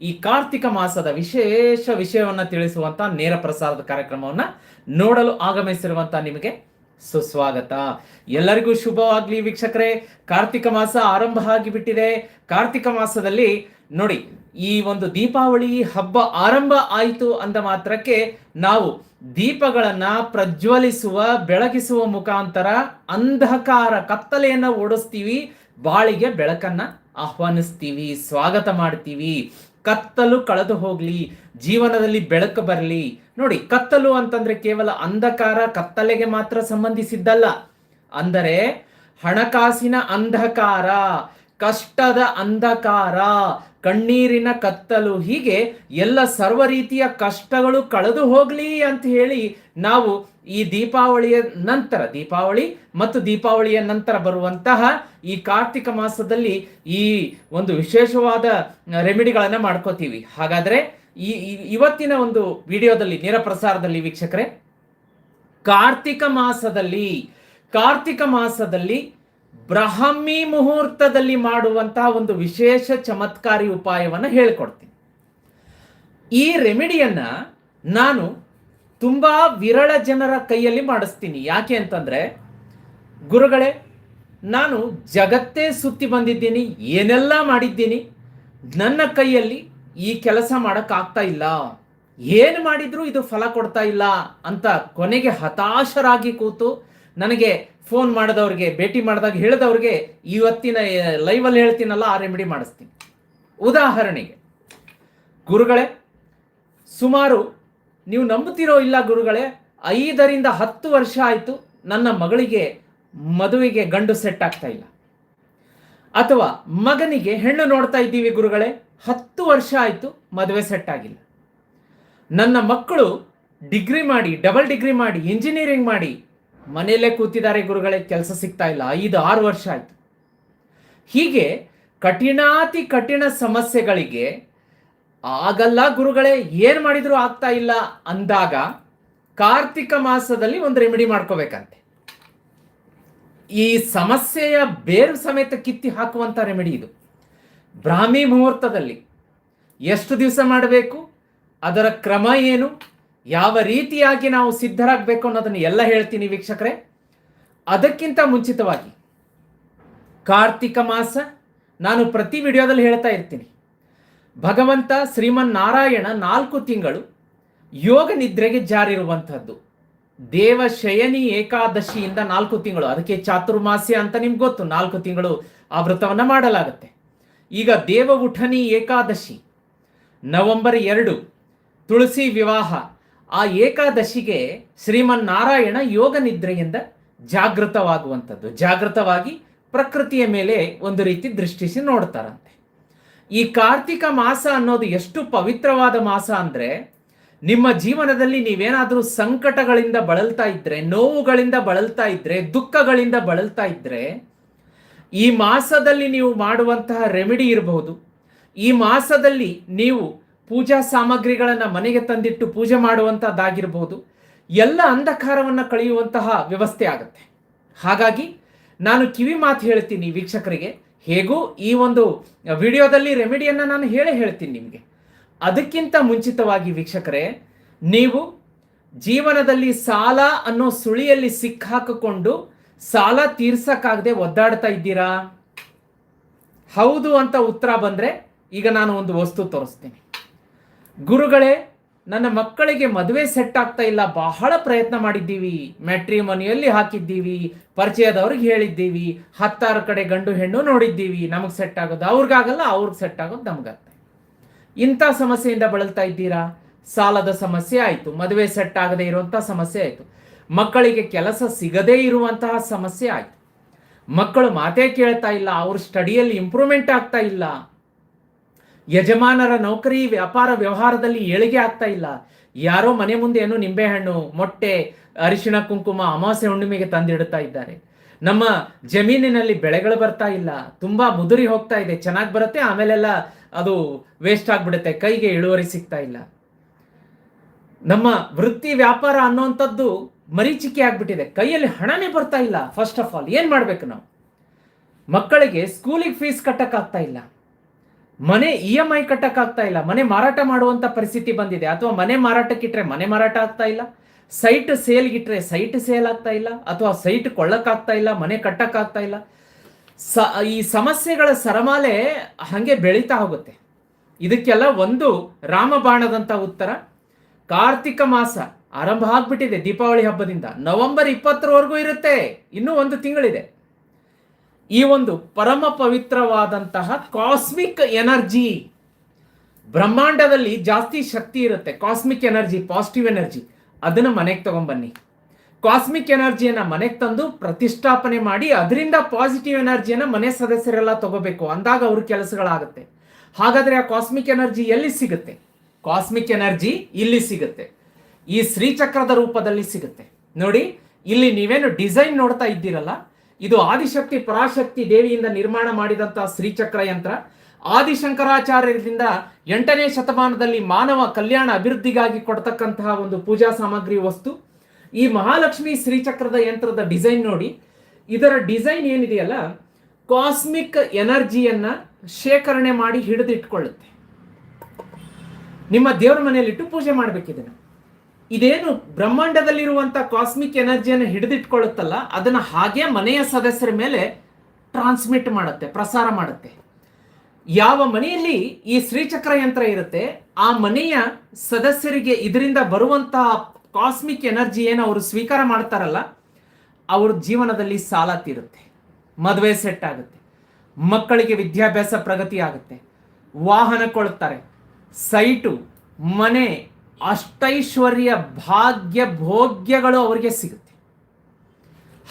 ಈ ಕಾರ್ತಿಕ ಮಾಸದ ವಿಶೇಷ ವಿಷಯವನ್ನ ತಿಳಿಸುವಂತ ನೇರ ಪ್ರಸಾರದ ಕಾರ್ಯಕ್ರಮವನ್ನ ನೋಡಲು ಆಗಮಿಸಿರುವಂತ ನಿಮಗೆ ಸುಸ್ವಾಗತ. ಎಲ್ಲರಿಗೂ ಶುಭವಾಗ್ಲಿ ವೀಕ್ಷಕರೇ. ಕಾರ್ತಿಕ ಮಾಸ ಆರಂಭ ಆಗಿಬಿಟ್ಟಿದೆ. ಕಾರ್ತಿಕ ಮಾಸದಲ್ಲಿ ನೋಡಿ, ಈ ಒಂದು ದೀಪಾವಳಿ ಹಬ್ಬ ಆರಂಭ ಆಯಿತು ಅಂದ ಮಾತ್ರಕ್ಕೆ ನಾವು ದೀಪಗಳನ್ನ ಪ್ರಜ್ವಲಿಸುವ, ಬೆಳಗಿಸುವ ಮುಖಾಂತರ ಅಂಧಕಾರ ಕತ್ತಲೆಯನ್ನ ಓಡಿಸ್ತೀವಿ, ಬಾಳಿಗೆ ಬೆಳಕನ್ನ ಆಹ್ವಾನಿಸ್ತೀವಿ, ಸ್ವಾಗತ ಮಾಡ್ತೀವಿ. ಕತ್ತಲು ಕಳೆದು ಹೋಗ್ಲಿ, ಜೀವನದಲ್ಲಿ ಬೆಳಕು ಬರಲಿ. ನೋಡಿ, ಕತ್ತಲು ಅಂತಂದ್ರೆ ಕೇವಲ ಅಂಧಕಾರ ಕತ್ತಲೆಗೆ ಮಾತ್ರ ಸಂಬಂಧಿಸಿದ್ದಲ್ಲ. ಅಂದರೆ ಹಣಕಾಸಿನ ಅಂಧಕಾರ, ಕಷ್ಟದ ಅಂಧಕಾರ, ಕಣ್ಣೀರಿನ ಕತ್ತಲು, ಹೀಗೆ ಎಲ್ಲ ಸರ್ವ ರೀತಿಯ ಕಷ್ಟಗಳು ಕಳೆದು ಹೋಗ್ಲಿ ಅಂತ ಹೇಳಿ ನಾವು ಈ ದೀಪಾವಳಿಯ ನಂತರ, ದೀಪಾವಳಿ ಮತ್ತು ದೀಪಾವಳಿಯ ನಂತರ ಬರುವಂತಹ ಈ ಕಾರ್ತಿಕ ಮಾಸದಲ್ಲಿ ಈ ಒಂದು ವಿಶೇಷವಾದ ರೆಮಿಡಿಗಳನ್ನು ಮಾಡ್ಕೋತೀವಿ. ಹಾಗಾದ್ರೆ ಈ ಇವತ್ತಿನ ಒಂದು ವಿಡಿಯೋದಲ್ಲಿ ನೇರ ಪ್ರಸಾರದಲ್ಲಿ ವೀಕ್ಷಕರೇ, ಕಾರ್ತಿಕ ಮಾಸದಲ್ಲಿ ಕಾರ್ತಿಕ ಮಾಸದಲ್ಲಿ ಬ್ರಹ್ಮಿ ಮುಹೂರ್ತದಲ್ಲಿ ಮಾಡುವಂತಹ ಒಂದು ವಿಶೇಷ ಚಮತ್ಕಾರಿ ಉಪಾಯವನ್ನು ಹೇಳ್ಕೊಡ್ತೀನಿ. ಈ ರೆಮಿಡಿಯನ್ನ ನಾನು ತುಂಬಾ ವಿರಳ ಜನರ ಕೈಯಲ್ಲಿ ಮಾಡಿಸ್ತೀನಿ. ಯಾಕೆ ಅಂತಂದ್ರೆ, ಗುರುಗಳೇ, ನಾನು ಜಗತ್ತೇ ಸುತ್ತಿ ಬಂದಿದ್ದೀನಿ, ಏನೆಲ್ಲ ಮಾಡಿದ್ದೀನಿ, ನನ್ನ ಕೈಯಲ್ಲಿ ಈ ಕೆಲಸ ಮಾಡೋಕ್ಕಾಗ್ತಾ ಇಲ್ಲ. ಏನು ಮಾಡಿದ್ರು ಇದು ಫಲ ಕೊಡ್ತಾ ಇಲ್ಲ ಅಂತ ಕೊನೆಗೆ ಹತಾಶರಾಗಿ ಕೂತು ನನಗೆ ಫೋನ್ ಮಾಡಿದವ್ರಿಗೆ, ಭೇಟಿ ಮಾಡಿದಾಗ ಹೇಳಿದವ್ರಿಗೆ, ಇವತ್ತಿನ ಲೈವಲ್ಲಿ ಹೇಳ್ತೀನಲ್ಲ, ಆ ರೆಮಿಡಿ ಮಾಡಿಸ್ತೀನಿ. ಉದಾಹರಣೆಗೆ, ಗುರುಗಳೇ, ಸುಮಾರು ನೀವು ನಂಬುತ್ತೀರೋ ಇಲ್ಲ ಗುರುಗಳೇ, ಐದರಿಂದ ಹತ್ತು ವರ್ಷ ಆಯಿತು ನನ್ನ ಮಗಳಿಗೆ ಮದುವೆಗೆ ಗಂಡು ಸೆಟ್ ಆಗ್ತಾ ಇಲ್ಲ. ಅಥವಾ ಮಗನಿಗೆ ಹೆಣ್ಣು ನೋಡ್ತಾ ಇದ್ದೀವಿ ಗುರುಗಳೇ, ಹತ್ತು ವರ್ಷ ಆಯಿತು ಮದುವೆ ಸೆಟ್ ಆಗಿಲ್ಲ. ನನ್ನ ಮಕ್ಕಳು ಡಿಗ್ರಿ ಮಾಡಿ ಡಬಲ್ ಡಿಗ್ರಿ ಮಾಡಿ ಇಂಜಿನಿಯರಿಂಗ್ ಮಾಡಿ ಮನೆಯಲ್ಲೇ ಕೂತಿದ್ದಾರೆ ಗುರುಗಳೇ, ಕೆಲಸ ಸಿಗ್ತಾ ಇಲ್ಲ, ಐದು, ಆರು ವರ್ಷ ಆಯಿತು. ಹೀಗೆ ಕಠಿಣಾತಿ ಕಠಿಣ ಸಮಸ್ಯೆಗಳಿಗೆ ಆಗಲ್ಲ ಗುರುಗಳೇ, ಏನು ಮಾಡಿದ್ರು ಆಗ್ತಾ ಇಲ್ಲ ಅಂದಾಗ ಕಾರ್ತಿಕ ಮಾಸದಲ್ಲಿ ಒಂದು ರೆಮಿಡಿ ಮಾಡ್ಕೋಬೇಕಂತೆ. ಈ ಸಮಸ್ಯೆಯ ಬೇರು ಸಮೇತ ಕಿತ್ತಿ ಹಾಕುವಂತ ರೆಮಿಡಿ ಇದು. ಬ್ರಾಹ್ಮಿ ಮುಹೂರ್ತದಲ್ಲಿ ಎಷ್ಟು ದಿವಸ ಮಾಡಬೇಕು, ಅದರ ಕ್ರಮ ಏನು, ಯಾವ ರೀತಿಯಾಗಿ ನಾವು ಸಿದ್ಧರಾಗಬೇಕು ಅನ್ನೋದನ್ನು ಎಲ್ಲ ಹೇಳ್ತೀನಿ ವೀಕ್ಷಕರೇ. ಅದಕ್ಕಿಂತ ಮುಂಚಿತವಾಗಿ ಕಾರ್ತಿಕ ಮಾಸ ನಾನು ಪ್ರತಿ ವಿಡಿಯೋದಲ್ಲಿ ಹೇಳ್ತಾ ಇರ್ತೀನಿ. ಭಗವಂತ ಶ್ರೀಮನ್ ನಾರಾಯಣ ನಾಲ್ಕು ತಿಂಗಳು ಯೋಗ ನಿದ್ರೆಗೆ ಜಾರಿರುವಂಥದ್ದು. ದೇವ ಶಯನಿ ಏಕಾದಶಿಯಿಂದ ನಾಲ್ಕು ತಿಂಗಳು. ಅದಕ್ಕೆ ಚಾತುರ್ಮಾಸ್ಯ ಅಂತ ನಿಮ್ಗೆ ಗೊತ್ತು. ನಾಲ್ಕು ತಿಂಗಳು ಆ ವ್ರತವನ್ನು ಮಾಡಲಾಗುತ್ತೆ. ಈಗ ದೇವ ಉಠನಿ ಏಕಾದಶಿ. ನವೆಂಬರ್ ಎರಡು, ತುಳಸಿ ವಿವಾಹ. ಆ ಏಕಾದಶಿಗೆ ಶ್ರೀಮನ್ ನಾರಾಯಣ ಯೋಗ ನಿದ್ರೆಯಿಂದ ಜಾಗೃತವಾಗುವಂಥದ್ದು. ಜಾಗೃತವಾಗಿ ಪ್ರಕೃತಿಯ ಮೇಲೆ ಒಂದು ರೀತಿ ದೃಷ್ಟಿಸಿ ನೋಡ್ತಾರಂತೆ. ಈ ಕಾರ್ತಿಕ ಮಾಸ ಅನ್ನೋದು ಎಷ್ಟು ಪವಿತ್ರವಾದ ಮಾಸ ಅಂದರೆ ನಿಮ್ಮ ಜೀವನದಲ್ಲಿ ನೀವೇನಾದರೂ ಸಂಕಟಗಳಿಂದ ಬಳಲ್ತಾ ಇದ್ರೆ, ನೋವುಗಳಿಂದ ಬಳಲ್ತಾ ಇದ್ರೆ, ದುಃಖಗಳಿಂದ ಬಳಲ್ತಾ ಇದ್ರೆ, ಈ ಮಾಸದಲ್ಲಿ ನೀವು ಮಾಡುವಂತಹ ರೆಮಿಡಿ ಇರಬಹುದು ಈ ಮಾಸದಲ್ಲಿ ನೀವು ಪೂಜಾ ಸಾಮಗ್ರಿಗಳನ್ನು ಮನೆಗೆ ತಂದಿಟ್ಟು ಪೂಜೆ ಮಾಡುವಂಥದ್ದಾಗಿರ್ಬೋದು ಎಲ್ಲ ಅಂಧಕಾರವನ್ನು ಕಳೆಯುವಂತಹ ವ್ಯವಸ್ಥೆ ಆಗುತ್ತೆ. ಹಾಗಾಗಿ ನಾನು ಕಿವಿ ಮಾತು ಹೇಳ್ತೀನಿ ವೀಕ್ಷಕರಿಗೆ. ಹೇಗೂ ಈ ಒಂದು ವಿಡಿಯೋದಲ್ಲಿ ರೆಮಿಡಿಯನ್ನು ನಾನು ಹೇಳೇ ಹೇಳ್ತೀನಿ ನಿಮಗೆ. ಅದಕ್ಕಿಂತ ಮುಂಚಿತವಾಗಿ ವೀಕ್ಷಕರೇ, ನೀವು ಜೀವನದಲ್ಲಿ ಸಾಲ ಅನ್ನೋ ಸುಳಿಯಲ್ಲಿ ಸಿಕ್ಕಾಕಿಕೊಂಡು ಸಾಲ ತೀರ್ಸಕ್ಕಾಗದೆ ಒದ್ದಾಡ್ತಾ ಇದ್ದೀರಾ? ಹೌದು ಅಂತ ಉತ್ತರ ಬಂದರೆ ಈಗ ನಾನು ಒಂದು ವಸ್ತು ತೋರಿಸ್ತೀನಿ. ಗುರುಗಳೇ ನನ್ನ ಮಕ್ಕಳಿಗೆ ಮದುವೆ ಸೆಟ್ ಆಗ್ತಾ ಇಲ್ಲ, ಬಹಳ ಪ್ರಯತ್ನ ಮಾಡಿದ್ದೀವಿ. ಮ್ಯಾಟ್ರಿಮನಿಯಲ್ಲಿ ಹಾಕಿದ್ದೀವಿ, ಪರಿಚಯದವ್ರಿಗೆ ಹೇಳಿದ್ದೀವಿ, ಹತ್ತಾರು ಕಡೆ ಗಂಡು ಹೆಣ್ಣು ನೋಡಿದ್ದೀವಿ, ನಮಗೆ ಸೆಟ್ ಆಗೋದು, ಅವ್ರಿಗಾಗಲ್ಲ, ಅವ್ರಿಗೆ ಸೆಟ್ ಆಗೋದು ನಮ್ಗಾಗ್ತದೆ ಇಂಥ ಸಮಸ್ಯೆಯಿಂದ ಬಳಲ್ತಾ ಇದ್ದೀರಾ? ಸಾಲದ ಸಮಸ್ಯೆ ಆಯಿತು, ಮದುವೆ ಸೆಟ್ ಆಗದೆ ಇರುವಂಥ ಸಮಸ್ಯೆ ಆಯಿತು. ಮಕ್ಕಳಿಗೆ ಕೆಲಸ ಸಿಗದೇ ಇರುವಂತಹ ಸಮಸ್ಯೆ ಆಯಿತು. ಮಕ್ಕಳು ಮಾತೇ ಕೇಳ್ತಾ ಇಲ್ಲ, ಅವ್ರ ಸ್ಟಡಿಯಲ್ಲಿ ಇಂಪ್ರೂವ್ಮೆಂಟ್ ಆಗ್ತಾ ಇಲ್ಲ. ಯಜಮಾನರ ನೌಕರಿ ವ್ಯಾಪಾರ ವ್ಯವಹಾರದಲ್ಲಿ ಏಳಿಗೆ ಆಗ್ತಾ ಇಲ್ಲ. ಯಾರೋ ಮನೆ ಮುಂದೆ ಏನೋ ನಿಂಬೆಹಣ್ಣು, ಮೊಟ್ಟೆ, ಅರಿಶಿಣ, ಕುಂಕುಮ ಅಮಾವಾಸ್ಯ ಹುಣ್ಣಿಮೆಗೆ ತಂದಿಡ್ತಾ ಇದ್ದಾರೆ. ನಮ್ಮ ಜಮೀನಿನಲ್ಲಿ ಬೆಳೆಗಳು ಬರ್ತಾ ಇಲ್ಲ. ತುಂಬಾ ಮುದುರಿ ಹೋಗ್ತಾ ಇದೆ. ಚೆನ್ನಾಗಿ ಬರುತ್ತೆ, ಆಮೇಲೆಲ್ಲ ಅದು ವೇಸ್ಟ್ ಆಗ್ಬಿಡುತ್ತೆ. ಕೈಗೆ ಇಳುವರಿ ಸಿಗ್ತಾ ಇಲ್ಲ. ನಮ್ಮ ವೃತ್ತಿ ವ್ಯಾಪಾರ ಅನ್ನುವಂಥದ್ದು ಮರೀಚಿಕೆ ಆಗ್ಬಿಟ್ಟಿದೆ. ಕೈಯಲ್ಲಿ ಹಣನೇ ಬರ್ತಾ ಇಲ್ಲ. ಫಸ್ಟ್ ಆಫ್ ಆಲ್ ಏನ್ ಮಾಡ್ಬೇಕು ನಾವು? ಮಕ್ಕಳಿಗೆ ಸ್ಕೂಲಿಗೆ ಫೀಸ್ ಕಟ್ಟಕ್ಕಾಗ್ತಾ ಇಲ್ಲ. ಮನೆ ಇ ಎಂ ಐ ಕಟ್ಟಕ್ಕಾಗ್ತಾ ಇಲ್ಲ. ಮನೆ ಮಾರಾಟ ಮಾಡುವಂತ ಪರಿಸ್ಥಿತಿ ಬಂದಿದೆ. ಅಥವಾ ಮನೆ ಮಾರಾಟಕ್ಕಿಟ್ರೆ ಮನೆ ಮಾರಾಟ ಆಗ್ತಾ ಇಲ್ಲ. ಸೈಟ್ ಸೇಲ್ಗಿಟ್ರೆ ಸೈಟ್ ಸೇಲ್ ಆಗ್ತಾ ಇಲ್ಲ. ಅಥವಾ ಸೈಟ್ ಕೊಳ್ಳಕ್ಕಾಗ್ತಾ ಇಲ್ಲ, ಮನೆ ಕಟ್ಟಕ್ಕಾಗ್ತಾ ಇಲ್ಲ. ಸ, ಈ ಸಮಸ್ಯೆಗಳ ಸರಮಾಲೆ ಹಾಗೆ ಬೆಳೀತಾ ಹೋಗುತ್ತೆ. ಇದಕ್ಕೆಲ್ಲ ಒಂದು ರಾಮಬಾಣದಂತ ಉತ್ತರ. ಕಾರ್ತಿಕ ಮಾಸ ಆರಂಭ ಆಗ್ಬಿಟ್ಟಿದೆ ದೀಪಾವಳಿ ಹಬ್ಬದಿಂದ. ನವೆಂಬರ್ ಇಪ್ಪತ್ತರವರೆಗೂ ಇರುತ್ತೆ. ಇನ್ನೂ ಒಂದು ತಿಂಗಳಿದೆ. ಈ ಒಂದು ಪರಮ ಪವಿತ್ರವಾದಂತಹ ಕಾಸ್ಮಿಕ್ ಎನರ್ಜಿ ಬ್ರಹ್ಮಾಂಡದಲ್ಲಿ ಜಾಸ್ತಿ ಶಕ್ತಿ ಇರುತ್ತೆ ಕಾಸ್ಮಿಕ್ ಎನರ್ಜಿ ಪಾಸಿಟಿವ್ ಎನರ್ಜಿ ಅದನ್ನ ಮನೆಗೆ ತಗೊಂಬನ್ನಿ. ಕಾಸ್ಮಿಕ್ ಎನರ್ಜಿಯನ್ನು ಮನೆಗೆ ತಂದು ಪ್ರತಿಷ್ಠಾಪನೆ ಮಾಡಿ, ಅದರಿಂದ ಪಾಸಿಟಿವ್ ಎನರ್ಜಿಯನ್ನು ಮನೆ ಸದಸ್ಯರೆಲ್ಲ ತಗೋಬೇಕು. ಅಂದಾಗ ಅವ್ರ ಕೆಲಸಗಳಾಗುತ್ತೆ. ಹಾಗಾದ್ರೆ ಆ ಕಾಸ್ಮಿಕ್ ಎನರ್ಜಿ ಎಲ್ಲಿ ಸಿಗುತ್ತೆ? ಕಾಸ್ಮಿಕ್ ಎನರ್ಜಿ ಇಲ್ಲಿ ಸಿಗುತ್ತೆ. ಈ ಶ್ರೀಚಕ್ರದ ರೂಪದಲ್ಲಿ ಸಿಗುತ್ತೆ. ನೋಡಿ, ಇಲ್ಲಿ ನೀವೇನು ಡಿಸೈನ್ ನೋಡ್ತಾ ಇದ್ದೀರಲ್ಲ? ಇದು ಆದಿಶಕ್ತಿ ಪರಾಶಕ್ತಿ ದೇವಿಯಿಂದ ನಿರ್ಮಾಣ ಮಾಡಿದಂತಹ ಶ್ರೀಚಕ್ರ ಯಂತ್ರ. ಆದಿಶಂಕರಾಚಾರ್ಯರಿಂದ ಎಂಟನೇ ಶತಮಾನದಲ್ಲಿ ಮಾನವ ಕಲ್ಯಾಣ ಅಭಿವೃದ್ಧಿಗಾಗಿ ಕೊಡ್ತಕ್ಕಂತಹ ಒಂದು ಪೂಜಾ ಸಾಮಗ್ರಿ ವಸ್ತು. ಈ ಮಹಾಲಕ್ಷ್ಮಿ ಶ್ರೀಚಕ್ರದ ಯಂತ್ರದ ಡಿಸೈನ್ ನೋಡಿ. ಇದರ ಡಿಸೈನ್ ಏನಿದೆಯಲ್ಲ, ಕಾಸ್ಮಿಕ್ ಎನರ್ಜಿಯನ್ನ ಶೇಖರಣೆ ಮಾಡಿ ಹಿಡಿದಿಟ್ಕೊಳ್ಳುತ್ತೆ. ನಿಮ್ಮ ದೇವರ ಮನೆಯಲ್ಲಿಟ್ಟು ಪೂಜೆ ಮಾಡ್ಬೇಕಿದನ್ನ ಇದೇನು ಬ್ರಹ್ಮಾಂಡದಲ್ಲಿರುವಂತ ಕಾಸ್ಮಿಕ್ ಎನರ್ಜಿಯನ್ನು ಹಿಡಿದಿಟ್ಕೊಳ್ಳುತ್ತಲ್ಲ, ಅದನ್ನ ಹಾಗೆ ಮನೆಯ ಸದಸ್ಯರ ಮೇಲೆ ಟ್ರಾನ್ಸ್ಮಿಟ್ ಮಾಡುತ್ತೆ, ಪ್ರಸಾರ ಮಾಡುತ್ತೆ. ಯಾವ ಮನೆಯಲ್ಲಿ ಈ ಶ್ರೀಚಕ್ರ ಯಂತ್ರ ಇರುತ್ತೆ, ಆ ಮನೆಯ ಸದಸ್ಯರಿಗೆ ಇದರಿಂದ ಬರುವಂತಹ ಕಾಸ್ಮಿಕ್ ಎನರ್ಜಿ ಏನು ಅವರು ಸ್ವೀಕಾರ ಮಾಡ್ತಾರಲ್ಲ, ಅವ್ರ ಜೀವನದಲ್ಲಿ ಸಾಲ ತೀರುತ್ತೆ, ಮದುವೆ ಸೆಟ್ ಆಗುತ್ತೆ, ಮಕ್ಕಳಿಗೆ ವಿದ್ಯಾಭ್ಯಾಸ ಪ್ರಗತಿ ಆಗುತ್ತೆ, ವಾಹನ ಕೊಳ್ತಾರೆ ಸೈಟು ಮನೆ ಅಷ್ಟೈಶ್ವರ್ಯ ಭಾಗ್ಯ ಭೋಗ್ಯಗಳು ಅವರಿಗೆ ಸಿಗುತ್ತೆ.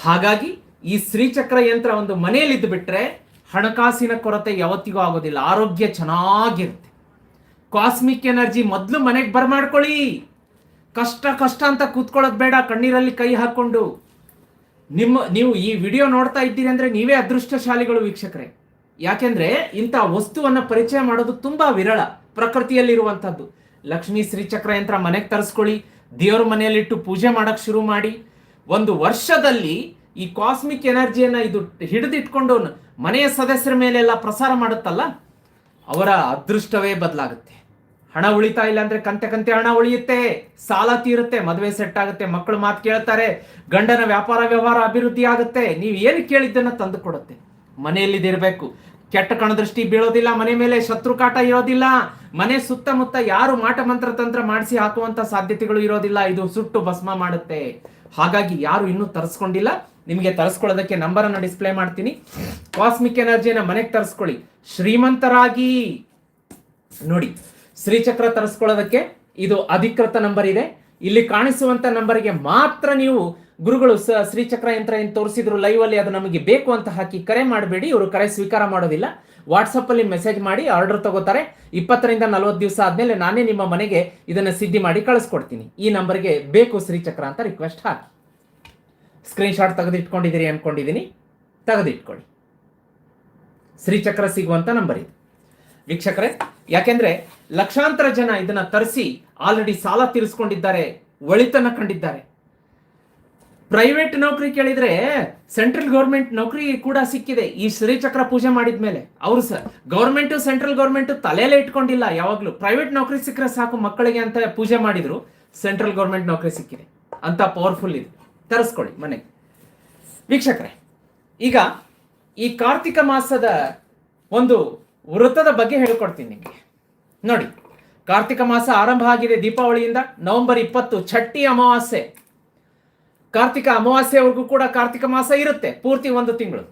ಹಾಗಾಗಿ ಈ ಶ್ರೀಚಕ್ರ ಯಂತ್ರ ಒಂದು ಮನೆಯಲ್ಲಿದ್ದು ಬಿಟ್ಟರೆ ಹಣಕಾಸಿನ ಕೊರತೆ ಯಾವತ್ತಿಗೂ ಆಗೋದಿಲ್ಲ. ಆರೋಗ್ಯ ಚೆನ್ನಾಗಿರುತ್ತೆ. ಕಾಸ್ಮಿಕ್ ಎನರ್ಜಿ ಮೊದಲು ಮನೆಗೆ ಬರ್ಮಾಡ್ಕೊಳ್ಳಿ. ಕಷ್ಟ ಕಷ್ಟ ಅಂತ ಕೂತ್ಕೊಳ್ಳೋದು ಬೇಡ, ಕಣ್ಣೀರಲ್ಲಿ ಕೈ ಹಾಕ್ಕೊಂಡು. ನಿಮ್ಮ, ನೀವು ಈ ವಿಡಿಯೋ ನೋಡ್ತಾ ಇದ್ದೀರಿ ಅಂದರೆ ನೀವೇ ಅದೃಷ್ಟಶಾಲಿಗಳು ವೀಕ್ಷಕರೇ. ಯಾಕೆಂದರೆ ಇಂಥ ವಸ್ತುವನ್ನು ಪರಿಚಯ ಮಾಡೋದು ತುಂಬ ವಿರಳ, ಪ್ರಕೃತಿಯಲ್ಲಿರುವಂಥದ್ದು. ಲಕ್ಷ್ಮೀ ಶ್ರೀಚಕ್ರ ಯಂತ್ರ ಮನೆಗೆ ತರಿಸ್ಕೊಳ್ಳಿ, ದೇವ್ರ ಮನೆಯಲ್ಲಿಟ್ಟು ಪೂಜೆ ಮಾಡೋಕ್ಕೆ ಶುರು ಮಾಡಿ. ಒಂದು ವರ್ಷದಲ್ಲಿ ಈ ಕಾಸ್ಮಿಕ್ ಎನರ್ಜಿಯನ್ನು ಇದು ಹಿಡಿದಿಟ್ಕೊಂಡು ಮನೆಯ ಸದಸ್ಯರ ಮೇಲೆಲ್ಲ ಪ್ರಸಾರ ಮಾಡುತ್ತಲ್ಲ, ಅವರ ಅದೃಷ್ಟವೇ ಬದಲಾಗುತ್ತೆ. ಹಣ ಉಳಿತಾ ಇಲ್ಲ ಅಂದ್ರೆ ಕಂತೆ ಕಂತೆ ಹಣ ಉಳಿಯುತ್ತೆ, ಸಾಲ ತೀರುತ್ತೆ, ಮದುವೆ ಸೆಟ್ ಆಗುತ್ತೆ, ಮಕ್ಕಳು ಮಾತು ಕೇಳ್ತಾರೆ, ಗಂಡನ ವ್ಯಾಪಾರ ವ್ಯವಹಾರ ಅಭಿವೃದ್ಧಿ ಆಗುತ್ತೆ. ನೀವು ಏನು ಕೇಳಿದ್ದನ್ನು ತಂದು ಕೊಡುತ್ತೆ. ಮನೆಯಲ್ಲಿದಿರಬೇಕು ಕೆಟ್ಟ ಕಣದೃಷ್ಟಿ ಬೀಳೋದಿಲ್ಲ, ಮನೆ ಮೇಲೆ ಶತ್ರು ಕಾಟ ಇರೋದಿಲ್ಲ. ಮನೆ ಸುತ್ತಮುತ್ತ ಯಾರು ಮಾಟ ಮಂತ್ರ ತಂತ್ರ ಮಾಡಿಸಿ ಹಾಕುವಂತ ಸಾಧ್ಯತೆಗಳು ಇರೋದಿಲ್ಲ. ಇದು ಸುಟ್ಟು ಭಸ್ಮ ಮಾಡುತ್ತೆ. ಹಾಗಾಗಿ ಯಾರು ಇನ್ನೂ ತರಿಸ್ಕೊಂಡಿಲ್ಲ. ನಿಮಗೆ ತರಿಸ್ಕೊಳ್ಳೋದಕ್ಕೆ ನಂಬರ್ ಅನ್ನು ಡಿಸ್ಪ್ಲೇ ಮಾಡ್ತೀನಿ. ಕಾಸ್ಮಿಕ್ ಎನರ್ಜಿನ ಮನೆಗೆ ತರಿಸ್ಕೊಳ್ಳಿ. ಶ್ರೀಮಂತರಾಗಿ. ನೋಡಿ, ಶ್ರೀಚಕ್ರ ತರಿಸ್ಕೊಳ್ಳೋದಕ್ಕೆ ಇದು ಅಧಿಕೃತ ನಂಬರ್ ಇದೆ. ಇಲ್ಲಿ ಕಾಣಿಸುವಂತ ನಂಬರ್ಗೆ ಮಾತ್ರ ನೀವು ಗುರುಗಳು ಶ್ರೀಚಕ್ರ ಯಂತ್ರ ಏನು ತೋರಿಸಿದ್ರು ಲೈವ್ ಅಲ್ಲಿ ಅದು ನಮಗೆ ಬೇಕು ಅಂತ ಹಾಕಿ ಕರೆ ಮಾಡಬೇಡಿ. ಇವರು ಕರೆ ಸ್ವೀಕಾರ ಮಾಡೋದಿಲ್ಲ. ವಾಟ್ಸಪ್ ಅಲ್ಲಿ ಮೆಸೇಜ್ ಮಾಡಿ ಆರ್ಡರ್ ತಗೋತಾರೆ. ಇಪ್ಪತ್ತರಿಂದ ನಲವತ್ತು ದಿವಸ ಆದ್ಮೇಲೆ ನಾನೇ ನಿಮ್ಮ ಮನೆಗೆ ಇದನ್ನ ಸಿದ್ಧಿ ಮಾಡಿ ಕಳಿಸ್ಕೊಡ್ತೀನಿ. ಈ ನಂಬರ್ಗೆ ಬೇಕು ಶ್ರೀಚಕ್ರ ಅಂತ ರಿಕ್ವೆಸ್ಟ್ ಹಾಕಿ. ಸ್ಕ್ರೀನ್ ಶಾಟ್ ತೆಗೆದಿಟ್ಕೊಂಡಿದ್ದೀರಿ ಅಂದ್ಕೊಂಡಿದ್ದೀನಿ ತೆಗೆದಿಟ್ಕೊಳ್ಳಿ. ಶ್ರೀಚಕ್ರ ಸಿಗುವಂತ ನಂಬರ್ ಇದು. ವೀಕ್ಷಕರೇ, ಯಾಕೆಂದ್ರೆ ಲಕ್ಷಾಂತರ ಜನ ಇದನ್ನ ತರಿಸಿ ಆಲ್ರೆಡಿ ಸಾಲ ತೀರಿಸ್ಕೊಂಡಿದ್ದಾರೆ ಒಳಿತನ ಕಂಡಿದ್ದಾರೆ. ಪ್ರೈವೇಟ್ ನೌಕರಿ ಕೇಳಿದ್ರೆ ಸೆಂಟ್ರಲ್ ಗೌರ್ಮೆಂಟ್ ನೌಕರಿ ಕೂಡ ಸಿಕ್ಕಿದೆ. ಈ ಶ್ರೀಚಕ್ರ ಪೂಜೆ ಮಾಡಿದ ಮೇಲೆ ಅವರು ಸರ್ ಗೌರ್ಮೆಂಟ್, ಸೆಂಟ್ರಲ್ ಗೌರ್ಮೆಂಟ್ ತಲೆಯಲ್ಲೇ ಇಟ್ಕೊಂಡಿಲ್ಲ. ಯಾವಾಗ್ಲೂ ಪ್ರೈವೇಟ್ ನೌಕರಿ ಸಿಕ್ಕರೆ ಸಾಕು ಮಕ್ಕಳಿಗೆ ಅಂತ ಪೂಜೆ ಮಾಡಿದ್ರು. ಸೆಂಟ್ರಲ್ ಗೌರ್ಮೆಂಟ್ ನೌಕರಿ ಸಿಕ್ಕಿದೆ. ಅಂತ ಪವರ್ಫುಲ್ ಇದೆ. ತರಿಸ್ಕೊಳ್ಳಿ ಮನೆಗೆ. ವೀಕ್ಷಕರೇ, ಈಗ ಈ ಕಾರ್ತಿಕ ಮಾಸದ ಒಂದು ವೃತ್ತದ ಬಗ್ಗೆ ಹೇಳ್ಕೊಡ್ತೀನಿ ನಿಮಗೆ. ನೋಡಿ, ಕಾರ್ತಿಕ ಮಾಸ ಆರಂಭ ಆಗಿದೆ ದೀಪಾವಳಿಯಿಂದ. ನವೆಂಬರ್ ಇಪ್ಪತ್ತು ಛಟ್ಟಿ ಅಮಾವಾಸ್ಯೆ. ಕಾರ್ತಿಕ ಅಮಾವಾಸ್ಯವರೆಗೂ ಕೂಡ ಕಾರ್ತಿಕ ಮಾಸ ಇರುತ್ತೆ, ಪೂರ್ತಿ ಒಂದು ತಿಂಗಳು.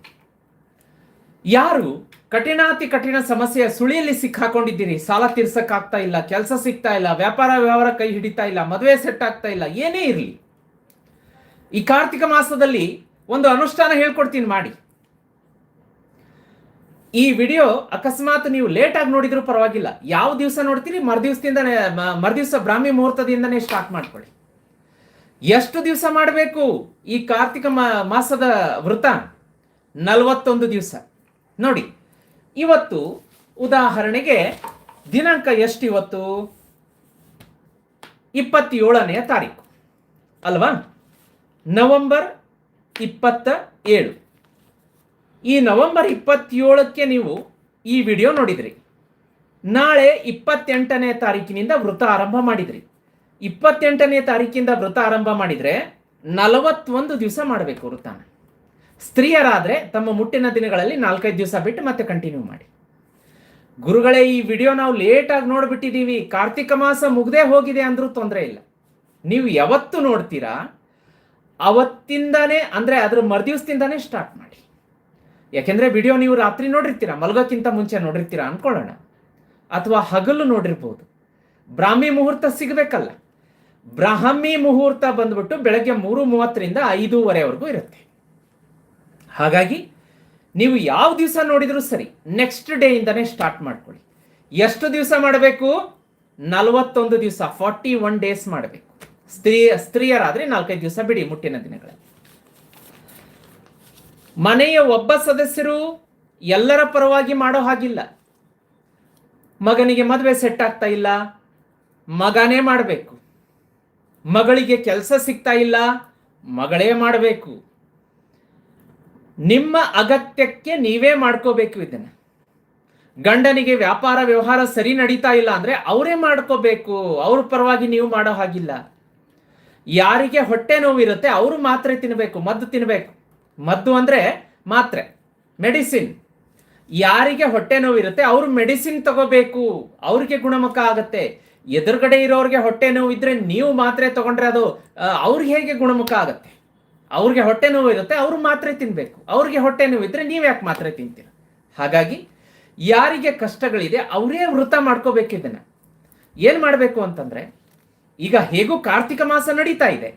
ಯಾರು ಕಠಿಣಾತಿ ಕಠಿಣ ಸಮಸ್ಯೆಯ ಸುಳಿಯಲ್ಲಿ ಸಿಕ್ಕಾಕೊಂಡಿದ್ದೀರಿ, ಸಾಲ ತೀರ್ಸಕ್ ಆಗ್ತಾ ಇಲ್ಲ, ಕೆಲಸ ಸಿಗ್ತಾ ಇಲ್ಲ, ವ್ಯಾಪಾರ ವ್ಯವಹಾರ ಕೈ ಹಿಡಿತಾ ಇಲ್ಲ, ಮದುವೆ ಸೆಟ್ ಆಗ್ತಾ ಇಲ್ಲ, ಏನೇ ಇರಲಿ. ಈ ಕಾರ್ತಿಕ ಮಾಸದಲ್ಲಿ ಒಂದು ಅನುಷ್ಠಾನ ಹೇಳ್ಕೊಡ್ತೀನಿ ಮಾಡಿ. ಈ ವಿಡಿಯೋ ಅಕಸ್ಮಾತ್ ನೀವು ಲೇಟ್ ಆಗಿ ನೋಡಿದ್ರು ಪರವಾಗಿಲ್ಲ, ಯಾವ ದಿವಸ ನೋಡ್ತೀರಿ ಮರುದಿವಸದಿಂದನೇ ಮರುದಿವಸ ಬ್ರಾಹ್ಮಿ ಮುಹೂರ್ತದಿಂದನೇ ಸ್ಟಾರ್ಟ್ ಮಾಡ್ಕೊಳ್ಳಿ. ಎಷ್ಟು ದಿವಸ ಮಾಡಬೇಕು? ಈ ಕಾರ್ತಿಕ ಮಾಸದ ವೃತ ನಲವತ್ತೊಂದು ದಿವಸ. ನೋಡಿ, ಇವತ್ತು ಉದಾಹರಣೆಗೆ ದಿನಾಂಕ ಎಷ್ಟು ಇವತ್ತು ಇಪ್ಪತ್ತೇಳನೆಯ ತಾರೀಕು. ಅಲ್ವಾ? ನವೆಂಬರ್ ಇಪ್ಪತ್ತ ಏಳು. ಈ ನವೆಂಬರ್ ಇಪ್ಪತ್ತೇಳಕ್ಕೆ ನೀವು ಈ ವಿಡಿಯೋ ನೋಡಿದ್ರಿ. ನಾಳೆ ಇಪ್ಪತ್ತೆಂಟನೇ ತಾರೀಕಿನಿಂದ ವೃತ ಆರಂಭ ಮಾಡಿದ್ರಿ. ಇಪ್ಪತ್ತೆಂಟನೇ ತಾರೀಕಿಂದ ವೃತ ಆರಂಭ ಮಾಡಿದರೆ ನಲವತ್ತೊಂದು ದಿವಸ ಮಾಡಬೇಕು ವೃತಾನ ಸ್ತ್ರೀಯರಾದರೆ ತಮ್ಮ ಮುಟ್ಟಿನ ದಿನಗಳಲ್ಲಿ ನಾಲ್ಕೈದು ದಿವಸ ಬಿಟ್ಟು ಮತ್ತೆ ಕಂಟಿನ್ಯೂ ಮಾಡಿ. ಗುರುಗಳೇ, ಈ ವಿಡಿಯೋ ನಾವು ಲೇಟಾಗಿ ನೋಡಿಬಿಟ್ಟಿದ್ದೀವಿ ಕಾರ್ತಿಕ ಮಾಸ ಮುಗ್ದೇ ಹೋಗಿದೆ ಅಂದರೂ ತೊಂದರೆ ಇಲ್ಲ. ನೀವು ಯಾವತ್ತು ನೋಡ್ತೀರಾ, ಅವತ್ತಿಂದಾನೇ, ಅಂದರೆ ಅದ್ರ ಮರುದಿವಸದಿಂದಾನೇ ಸ್ಟಾರ್ಟ್ ಮಾಡಿ. ಯಾಕೆಂದರೆ ವಿಡಿಯೋ ನೀವು ರಾತ್ರಿ ನೋಡಿರ್ತೀರಾ, ಮಲಗೋಕ್ಕಿಂತ ಮುಂಚೆ ನೋಡಿರ್ತೀರಾ ಅನ್ಕೊಳ್ಳೋಣ. ಅಥವಾ ಹಗಲು ನೋಡಿರ್ಬೋದು. ಬ್ರಾಹ್ಮಿ ಮುಹೂರ್ತ ಸಿಗಬೇಕಲ್ಲ. ಬ್ರಾಹ್ಮಿ ಮುಹೂರ್ತ ಬಂದ್ಬಿಟ್ಟು ಬೆಳಗ್ಗೆ ಮೂರು ಮೂವತ್ತರಿಂದ ಐದೂವರೆವರೆಗೂ ಇರುತ್ತೆ. ಹಾಗಾಗಿ ನೀವು ಯಾವ ದಿವಸ ನೋಡಿದ್ರು ಸರಿ ನೆಕ್ಸ್ಟ್ ಡೇ ಇಂದನೇ ಸ್ಟಾರ್ಟ್ ಮಾಡ್ಕೊಳ್ಳಿ. ಎಷ್ಟು ದಿವಸ ಮಾಡಬೇಕು? ನಲವತ್ತೊಂದು ದಿವಸ ಫಾರ್ಟಿ ಒನ್ ಡೇಸ್ ಮಾಡಬೇಕು. ಸ್ತ್ರೀ, ಸ್ತ್ರೀಯರಾದ್ರೆ ನಾಲ್ಕೈದು ದಿವಸ ಬಿಡಿ ಮುಟ್ಟಿನ ದಿನಗಳಲ್ಲಿ. ಮನೆಯ ಒಬ್ಬ ಸದಸ್ಯರು ಎಲ್ಲರ ಪರವಾಗಿ ಮಾಡೋ ಹಾಗಿಲ್ಲ. ಮಗನಿಗೆ ಮದುವೆ ಸೆಟ್ ಆಗ್ತಾ ಇಲ್ಲ. ಮಗನೇ ಮಾಡಬೇಕು. ಮಗಳಿಗೆ ಕೆಲಸ ಸಿಗ್ತಾ ಇಲ್ಲ, ಮಗಳೇ ಮಾಡಬೇಕು. ನಿಮ್ಮ ಅಗತ್ಯಕ್ಕೆ ನೀವೇ ಮಾಡ್ಕೋಬೇಕು ಇದನ್ನು. ಗಂಡನಿಗೆ ವ್ಯಾಪಾರ, ವ್ಯವಹಾರ ಸರಿ ನಡೀತಾ ಇಲ್ಲ ಅಂದರೆ ಅವರೇ ಮಾಡ್ಕೋಬೇಕು, ಅವ್ರ ಪರವಾಗಿ ನೀವು ಮಾಡೋ ಹಾಗಿಲ್ಲ. ಯಾರಿಗೆ ಹೊಟ್ಟೆ ನೋವಿರುತ್ತೆ, ಅವರು ಮಾತ್ರೆ ತಿನ್ನಬೇಕು ಮದ್ದು ತಿನ್ನಬೇಕು ಮದ್ದು ಅಂದರೆ ಮಾತ್ರೆ, ಮೆಡಿಸಿನ್. ಯಾರಿಗೆ ಹೊಟ್ಟೆ ನೋವಿರುತ್ತೆ, ಅವರು ಮೆಡಿಸಿನ್ ತಗೋಬೇಕು, ಅವ್ರಿಗೆ ಗುಣಮುಖ ಆಗತ್ತೆ. ಎದುರುಗಡೆ ಇರೋರಿಗೆ ಹೊಟ್ಟೆ ನೋವು ಇದ್ರೆ ನೀವು ಮಾತ್ರೆ ತಗೊಂಡ್ರೆ ಅದು ಅವ್ರಿಗೆ ಹೇಗೆ ಗುಣಮುಖ ಆಗುತ್ತೆ? ಅವ್ರಿಗೆ ಹೊಟ್ಟೆ ನೋವು ಇರುತ್ತೆ, ಅವರು ಮಾತ್ರೆ ತಿನ್ಬೇಕು. ಅವ್ರಿಗೆ ಹೊಟ್ಟೆ ನೋವು ಇದ್ರೆ ನೀವು ಯಾಕೆ ಮಾತ್ರೆ ತಿಂತೀರ? ಹಾಗಾಗಿ ಯಾರಿಗೆ ಕಷ್ಟಗಳಿದೆ, ಅವರೇ ವೃತ ಮಾಡ್ಕೋಬೇಕು ಏನು ಏನ್ ಮಾಡಬೇಕು ಅಂತಂದ್ರೆ, ಈಗ ಹೇಗೂ ಕಾರ್ತಿಕ ಮಾಸ ನಡೀತಾ ಇದೆ.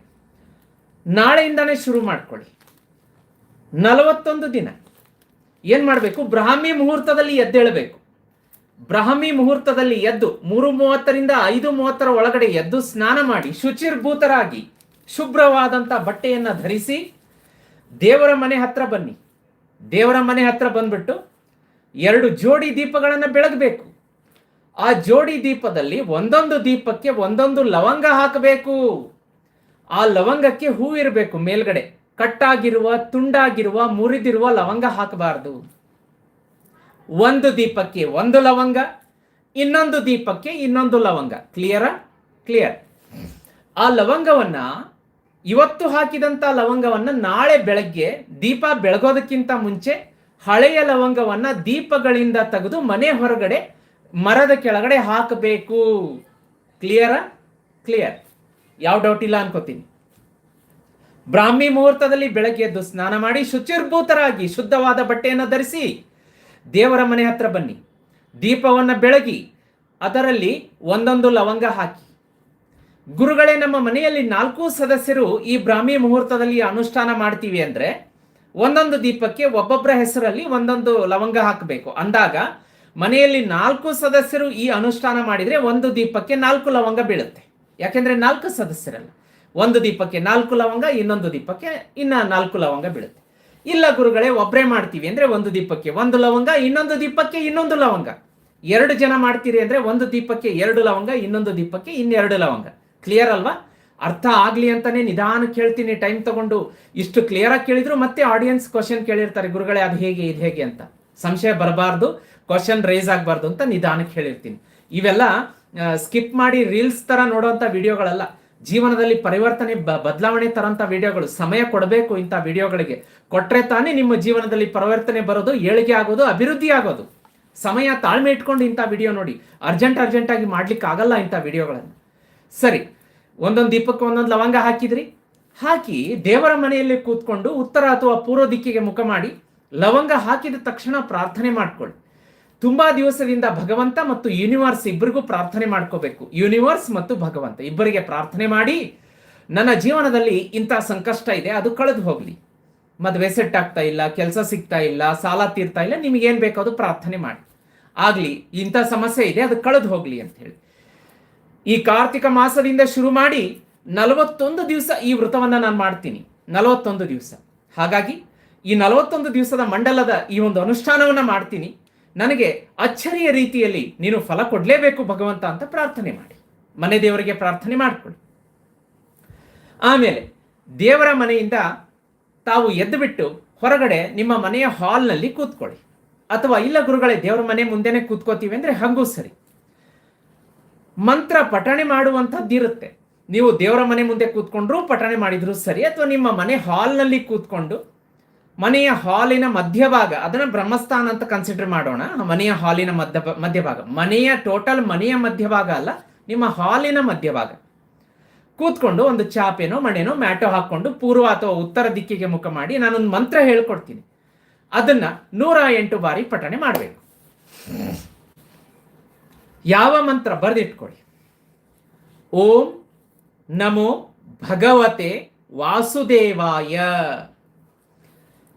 ನಾಳೆಯಿಂದಾನೇ ಶುರು ಮಾಡ್ಕೊಳ್ಳಿ. ನಲವತ್ತೊಂದು ದಿನ. ಏನು ಮಾಡಬೇಕು? ಬ್ರಾಹ್ಮಿ ಮುಹೂರ್ತದಲ್ಲಿ ಎದ್ದೇಳಬೇಕು. ಬ್ರಾಹ್ಮಿ ಮುಹೂರ್ತದಲ್ಲಿ ಎದ್ದು ಮೂರು ಮೂವತ್ತರಿಂದ ಐದು ಮೂವತ್ತರ ಒಳಗಡೆ ಎದ್ದು ಸ್ನಾನ ಮಾಡಿ ಶುಚಿರ್ಭೂತರಾಗಿ ಶುಭ್ರವಾದಂಥ ಬಟ್ಟೆಯನ್ನ ಧರಿಸಿ ದೇವರ ಮನೆ ಹತ್ರ ಬನ್ನಿ. ದೇವರ ಮನೆ ಹತ್ರ ಬಂದ್ಬಿಟ್ಟು ಎರಡು ಜೋಡಿ ದೀಪಗಳನ್ನು ಬೆಳಗಬೇಕು. ಆ ಜೋಡಿ ದೀಪದಲ್ಲಿ ಒಂದೊಂದು ದೀಪಕ್ಕೆ ಒಂದೊಂದು ಲವಂಗ ಹಾಕಬೇಕು. ಆ ಲವಂಗಕ್ಕೆ ಹೂ ಇರಬೇಕು ಮೇಲ್ಗಡೆ. ಕಟ್ಟಾಗಿರುವ, ತುಂಡಾಗಿರುವ, ಮುರಿದಿರುವ ಲವಂಗ ಹಾಕಬಾರದು. ಒಂದು ದೀಪಕ್ಕೆ ಒಂದು ಲವಂಗ, ಇನ್ನೊಂದು ದೀಪಕ್ಕೆ ಇನ್ನೊಂದು ಲವಂಗ. ಕ್ಲಿಯರಾ ಕ್ಲಿಯರ್ ಆ ಲವಂಗವನ್ನ ಇವತ್ತು ಹಾಕಿದಂತ ಲವಂಗವನ್ನ ನಾಳೆ ಬೆಳಗ್ಗೆ, ದೀಪ ಬೆಳಗೋದಕ್ಕಿಂತ ಮುಂಚೆ ಹಳೆಯ ಲವಂಗವನ್ನ ದೀಪಗಳಿಂದ ತೆಗೆದು ಮನೆ ಹೊರಗಡೆ, ಮರದ ಕೆಳಗಡೆ ಹಾಕಬೇಕು. ಕ್ಲಿಯರಾ ಕ್ಲಿಯರ್ ಯಾವ ಡೌಟ್ ಇಲ್ಲ ಅನ್ಕೋತೀನಿ. ಬ್ರಾಹ್ಮಿ ಮುಹೂರ್ತದಲ್ಲಿ ಬೆಳಗ್ಗೆ ಎದ್ದು ಸ್ನಾನ ಮಾಡಿ ಶುಚಿರ್ಭೂತರಾಗಿ ಶುದ್ಧವಾದ ಬಟ್ಟೆಯನ್ನು ಧರಿಸಿ ದೇವರ ಮನೆ ಹತ್ರ ಬನ್ನಿ. ದೀಪವನ್ನು ಬೆಳಗಿ, ಅದರಲ್ಲಿ ಒಂದೊಂದು ಲವಂಗ ಹಾಕಿ. ಗುರುಗಳೇ, ನಮ್ಮ ಮನೆಯಲ್ಲಿ ನಾಲ್ಕು ಸದಸ್ಯರು ಈ ಬ್ರಾಹ್ಮಿ ಮುಹೂರ್ತದಲ್ಲಿ ಅನುಷ್ಠಾನ ಮಾಡ್ತೀವಿ ಅಂದರೆ ಒಂದೊಂದು ದೀಪಕ್ಕೆ ಒಬ್ಬೊಬ್ಬರ ಹೆಸರಲ್ಲಿ ಒಂದೊಂದು ಲವಂಗ ಹಾಕಬೇಕು. ಅಂದಾಗ ಮನೆಯಲ್ಲಿ ನಾಲ್ಕು ಸದಸ್ಯರು ಈ ಅನುಷ್ಠಾನ ಮಾಡಿದರೆ ಒಂದು ದೀಪಕ್ಕೆ ನಾಲ್ಕು ಲವಂಗ ಬೀಳುತ್ತೆ. ಯಾಕೆಂದ್ರೆ ನಾಲ್ಕು ಸದಸ್ಯರಲ್ಲ. ಒಂದು ದೀಪಕ್ಕೆ ನಾಲ್ಕು ಲವಂಗ, ಇನ್ನೊಂದು ದೀಪಕ್ಕೆ ಇನ್ನ ನಾಲ್ಕು ಲವಂಗ ಬೀಳುತ್ತೆ. ಇಲ್ಲ ಗುರುಗಳೇ ಒಬ್ಬರೇ ಮಾಡ್ತೀವಿ ಅಂದ್ರೆ ಒಂದು ದೀಪಕ್ಕೆ. ಒಂದು ಲವಂಗ, ಇನ್ನೊಂದು ದೀಪಕ್ಕೆ, ಇನ್ನೊಂದು ಲವಂಗ. ಎರಡು ಜನ ಮಾಡ್ತೀರಿ ಅಂದ್ರೆ ಒಂದು ದೀಪಕ್ಕೆ ಎರಡು ಲವಂಗ, ಇನ್ನೊಂದು ದೀಪಕ್ಕೆ ಇನ್ನೆರಡು ಲವಂಗ. ಕ್ಲಿಯರ್ ಅಲ್ವಾ? ಅರ್ಥ ಆಗ್ಲಿ ಅಂತಾನೆ ನಿಧಾನ ಕೇಳ್ತೀನಿ ಟೈಮ್ ತಗೊಂಡು. ಇಷ್ಟು ಕ್ಲಿಯರ್ ಆಗಿ ಕೇಳಿದ್ರು ಮತ್ತೆ ಆಡಿಯನ್ಸ್ ಕ್ವಶನ್ ಕೇಳಿರ್ತಾರೆ, ಗುರುಗಳೇ, ಅದು ಹೇಗೆ, ಇದು ಹೇಗೆ ಅಂತ. ಸಂಶಯ ಬರಬಾರ್ದು ಕ್ವಶನ್ ರೈಸ್ ಆಗಬಾರ್ದು ಅಂತ ನಿಧಾನಕ್ಕೆ ಹೇಳಿರ್ತೀನಿ ಇವೆಲ್ಲ ಸ್ಕಿಪ್ ಮಾಡಿ ರೀಲ್ಸ್ ತರ ನೋಡುವಂತ ವಿಡಿಯೋಗಳಲ್ಲ ಜೀವನದಲ್ಲಿ ಪರಿವರ್ತನೆ ಬದಲಾವಣೆ ತರಂತ ವಿಡಿಯೋಗಳು, ಸಮಯ ಕೊಡಬೇಕು ಇಂಥ ವಿಡಿಯೋಗಳಿಗೆ. ಕೊಟ್ರೆ ತಾನೇ ನಿಮ್ಮ ಜೀವನದಲ್ಲಿ ಪರಿವರ್ತನೆ ಬರೋದು, ಏಳಿಗೆ ಆಗೋದು, ಅಭಿವೃದ್ಧಿ ಆಗೋದು. ಸಮಯ ತಾಳ್ಮೆ ಇಟ್ಕೊಂಡು ಇಂಥ ವಿಡಿಯೋ ನೋಡಿ. ಅರ್ಜೆಂಟ್ ಅರ್ಜೆಂಟ್ ಆಗಿ ಮಾಡ್ಲಿಕ್ಕೆ ಆಗಲ್ಲ ಇಂಥ ವಿಡಿಯೋಗಳನ್ನು. ಸರಿ, ಒಂದೊಂದು ದೀಪಕ್ಕೆ ಒಂದೊಂದು ಲವಂಗ ಹಾಕಿದ್ರಿ? ಹಾಕಿ ದೇವರ ಮನೆಯಲ್ಲಿ ಕೂತ್ಕೊಂಡು ಉತ್ತರ ಅಥವಾ ಪೂರ್ವ ದಿಕ್ಕಿಗೆ ಮುಖ ಮಾಡಿ ಲವಂಗ ಹಾಕಿದ ತಕ್ಷಣ ಪ್ರಾರ್ಥನೆ ಮಾಡ್ಕೊಳ್ಳಿ. ತುಂಬಾ ದಿವಸದಿಂದ ಭಗವಂತ ಮತ್ತು ಯೂನಿವರ್ಸ್ ಇಬ್ಬರಿಗೂ ಪ್ರಾರ್ಥನೆ ಮಾಡ್ಕೋಬೇಕು. ಯೂನಿವರ್ಸ್ ಮತ್ತು ಭಗವಂತ ಇಬ್ಬರಿಗೆ ಪ್ರಾರ್ಥನೆ ಮಾಡಿ, ನನ್ನ ಜೀವನದಲ್ಲಿ ಇಂಥ ಸಂಕಷ್ಟ ಇದೆ, ಅದು ಕಳೆದು ಹೋಗಲಿ. ಮದುವೆ ಸೆಟ್ ಆಗ್ತಾ ಇಲ್ಲ, ಕೆಲಸ ಸಿಗ್ತಾ ಇಲ್ಲ, ಸಾಲ ತೀರ್ತಾ ಇಲ್ಲ ನಿಮಗೇನು ಬೇಕೋ ಅದು ಪ್ರಾರ್ಥನೆ ಮಾಡಿ. ಆಗಲಿ, ಇಂಥ ಸಮಸ್ಯೆ ಇದೆ, ಅದು ಕಳೆದು ಹೋಗಲಿ ಅಂತ ಹೇಳಿ. ಈ ಕಾರ್ತಿಕ ಮಾಸದಿಂದ ಶುರು ಮಾಡಿ ನಲವತ್ತೊಂದು ದಿವಸ ಈ ವ್ರತವನ್ನು ನಾನು ಮಾಡ್ತೀನಿ. ನಲವತ್ತೊಂದು ದಿವಸ. ಹಾಗಾಗಿ ಈ ನಲವತ್ತೊಂದು ದಿವಸದ ಮಂಡಲದ ಈ ಒಂದು ಅನುಷ್ಠಾನವನ್ನು ಮಾಡ್ತೀನಿ. ನನಗೆ ಅಚ್ಚರಿಯ ರೀತಿಯಲ್ಲಿ ನೀನು ಫಲ ಕೊಡಲೇಬೇಕು ಭಗವಂತ ಅಂತ ಪ್ರಾರ್ಥನೆ ಮಾಡಿ. ಮನೆ ದೇವರಿಗೆ ಪ್ರಾರ್ಥನೆ ಮಾಡಿಕೊಳ್ಳಿ ಆಮೇಲೆ ದೇವರ ಮನೆಯಿಂದ ತಾವು ಎದ್ದುಬಿಟ್ಟು ಹೊರಗಡೆ ನಿಮ್ಮ ಮನೆಯ ಹಾಲ್ನಲ್ಲಿ ಕೂತ್ಕೊಳ್ಳಿ. ಅಥವಾ ಇಲ್ಲ ಗುರುಗಳೇ, ದೇವರ ಮನೆ ಮುಂದೆನೆ ಕೂತ್ಕೋತೀವಿ ಅಂದರೆ ಹಂಗೂ ಸರಿ. ಮಂತ್ರ ಪಠಣೆ ಮಾಡುವಂಥದ್ದು ಇರುತ್ತೆ. ನೀವು ದೇವರ ಮನೆ ಮುಂದೆ ಕೂತ್ಕೊಂಡ್ರು ಪಠಣೆ ಮಾಡಿದ್ರು ಸರಿ, ಅಥವಾ ನಿಮ್ಮ ಮನೆ ಹಾಲ್ನಲ್ಲಿ ಕೂತ್ಕೊಂಡು ಮನೆಯ ಹಾಲಿನ ಮಧ್ಯಭಾಗ, ಅದನ್ನ ಬ್ರಹ್ಮಸ್ಥಾನ ಅಂತ ಕನ್ಸಿಡರ್ ಮಾಡೋಣ. ಮನೆಯ ಹಾಲಿನ ಮಧ್ಯ ಮಧ್ಯಭಾಗ. ಮನೆಯ ಟೋಟಲ್ ಮನೆಯ ಮಧ್ಯಭಾಗ ಅಲ್ಲ, ನಿಮ್ಮ ಹಾಲಿನ ಮಧ್ಯಭಾಗ. ಕೂತ್ಕೊಂಡು ಒಂದು ಚಾಪೆನೋ, ಮಣೆನೋ, ಮ್ಯಾಟೋ ಹಾಕೊಂಡು ಪೂರ್ವ ಅಥವಾ ಉತ್ತರ ದಿಕ್ಕಿಗೆ ಮುಖ ಮಾಡಿ ನಾನೊಂದು ಮಂತ್ರ ಹೇಳ್ಕೊಡ್ತೀನಿ. ಅದನ್ನ ನೂರ ಎಂಟು ಬಾರಿ ಪಠಣೆ ಮಾಡಬೇಕು. ಯಾವ ಮಂತ್ರ ಬರೆದಿಟ್ಕೊಳ್ಳಿ ಓಂ ನಮೋ ಭಗವತೆ ವಾಸುದೇವಾಯ.